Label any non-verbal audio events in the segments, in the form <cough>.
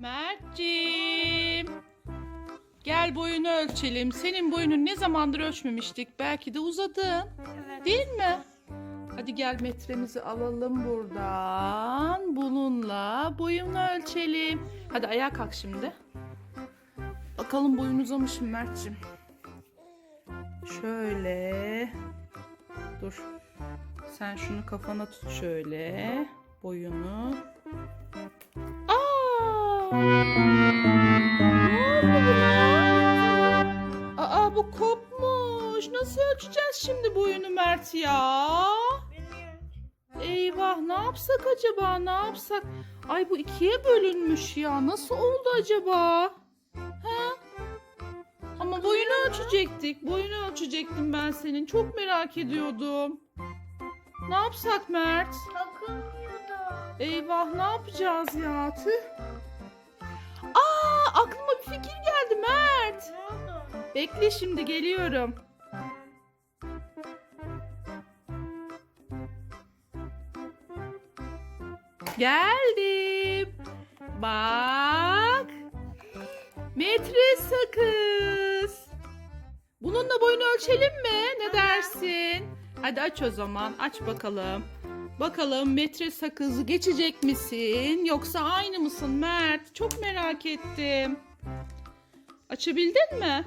Mert'ciğim. Gel boyunu ölçelim. Senin boyunu ne zamandır ölçmemiştik. Belki de uzadın. Evet. Değil mi? Hadi gel metremizi alalım buradan. Bununla boyunu ölçelim. Hadi ayağa kalk şimdi. Bakalım boyun uzamış mı Mert'ciğim? Şöyle. Dur. Sen şunu kafana tut şöyle. Boyunu. Aa! Bu kopmuş. Nasıl ölçeceğiz şimdi boyunu Mert ya? Eyvah ne yapsak acaba ne yapsak? Ay bu ikiye bölünmüş ya. Nasıl oldu acaba? Ha? Ama boyunu ölçecektik. Boyunu ölçecektim ben senin. Çok merak ediyordum. Ne yapsak Mert? Takılmıyordu. Eyvah ne yapacağız ya? Tüh. Bekle şimdi geliyorum. Geldim. Bak. Metre sakız. Bununla boyunu ölçelim mi? Ne dersin? Hadi aç o zaman. Aç bakalım. Bakalım metre sakızı geçecek misin? Yoksa aynı mısın Mert? Çok merak ettim. Açabildin mi?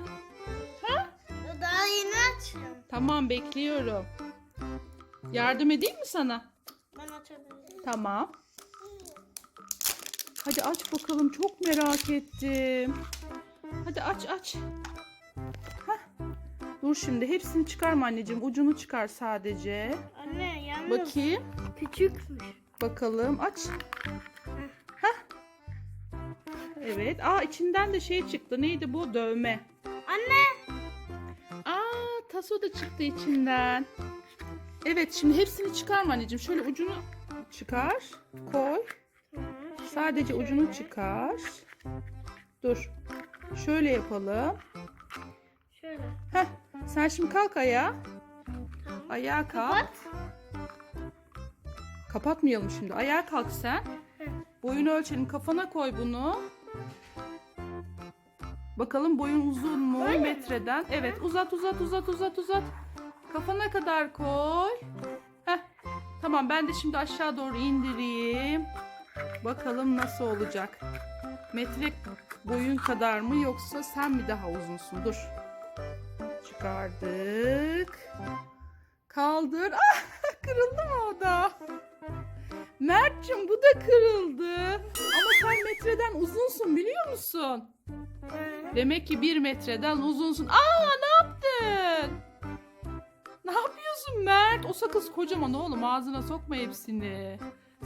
Daha yeni açtım. Tamam bekliyorum. Yardım edeyim mi sana? Ben açabilirim. Tamam. Hadi aç bakalım çok merak ettim. Hadi aç aç. Hah. Dur şimdi hepsini çıkarma anneciğim. Ucunu çıkar sadece. Anne yalnız Bakayım. küçükmüş. Bakalım aç. Hah. Evet. Aa içinden de şey çıktı. Neydi bu? Dövme. Anne. Taso da çıktı içinden. Evet şimdi hepsini çıkarma anneciğim. Şöyle ucunu çıkar. Koy. Sadece ucunu çıkar. Dur. Şöyle yapalım. Şöyle. Heh. Sen şimdi kalk ayağa. Ayağa kalk. Kapat. Kapatmayalım şimdi. Ayağa kalk sen. Boyunu ölçelim. Kafana koy bunu. Bakalım boyun uzun mu Böyle mi? metreden? Evet uzat uzat uzat uzat uzat. Kafana kadar koy. Heh. Tamam ben de şimdi aşağı doğru indireyim. Bakalım nasıl olacak. Metre boyun kadar mı yoksa sen mi daha uzunsun? Dur. Çıkardık. Kaldır. <laughs> Ah, kırıldı mı o da? Mert'cim bu da kırıldı. Ama sen metreden uzunsun biliyor musun? Demek ki bir metreden uzunsun. Aa ne yaptın? Ne yapıyorsun Mert? O sakız kocaman oğlum ağzına sokma hepsini.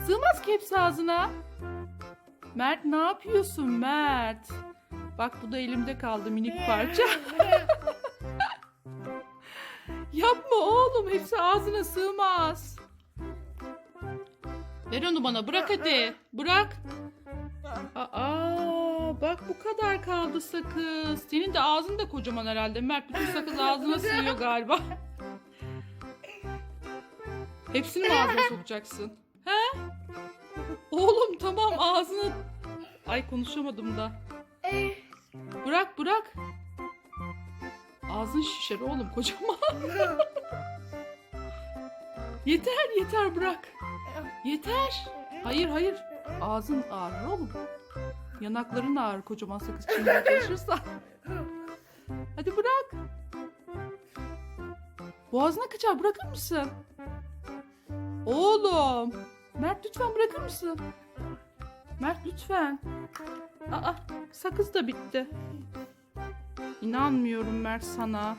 Sığmaz ki hepsi ağzına. Mert ne yapıyorsun Mert? Bak bu da elimde kaldı minik parça. <laughs> Yapma oğlum hepsi ağzına sığmaz. Ver onu bana bırak hadi. Bırak. Aa bak bu kadar kaldı sakız. Senin de ağzın da kocaman herhalde. Mert bütün sakız ağzına sığıyor galiba. Hepsini mi ağzına sokacaksın? He? Oğlum tamam ağzını... Ay konuşamadım da. Bırak bırak. Ağzın şişer oğlum kocaman. yeter yeter bırak. Yeter. Hayır hayır. Ağzın ağrır oğlum. Yanakların ağrır kocaman sakız çiğnemeye çalışırsan. Hadi bırak. Boğazına kaçar bırakır mısın? Oğlum. Mert lütfen bırakır mısın? Mert lütfen. Aa sakız da bitti. İnanmıyorum Mert sana.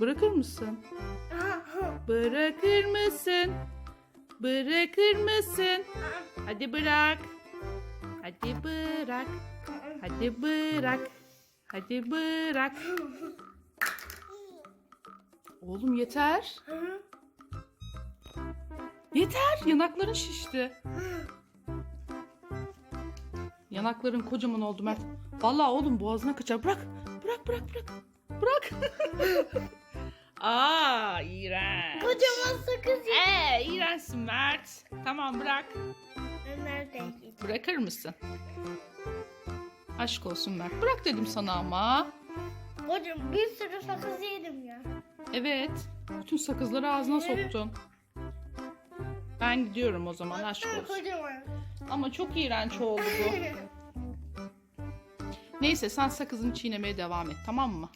Bırakır mısın? Bırakır mısın? Bırakır mısın? Hadi bırak. Hadi bırak. Hadi bırak. Hadi bırak. Oğlum yeter. Yeter. Yanakların şişti. Yanakların kocaman oldu Mert. Vallahi oğlum boğazına kaçar. Bırak. Bırak bırak bırak. Bırak. <laughs> Aa iğrenç. Kocaman sakız. Ee iğrençsin Mert. Tamam bırak. Nerede? Bırakır mısın? Aşk olsun Mert. Bırak dedim sana ama. Hocam bir sürü sakız yedim ya. Evet. Bütün sakızları ağzına soktun. Ben gidiyorum o zaman aşk olsun. kocaman. Ama çok iğrenç oldu bu. Neyse sen sakızını çiğnemeye devam et tamam mı?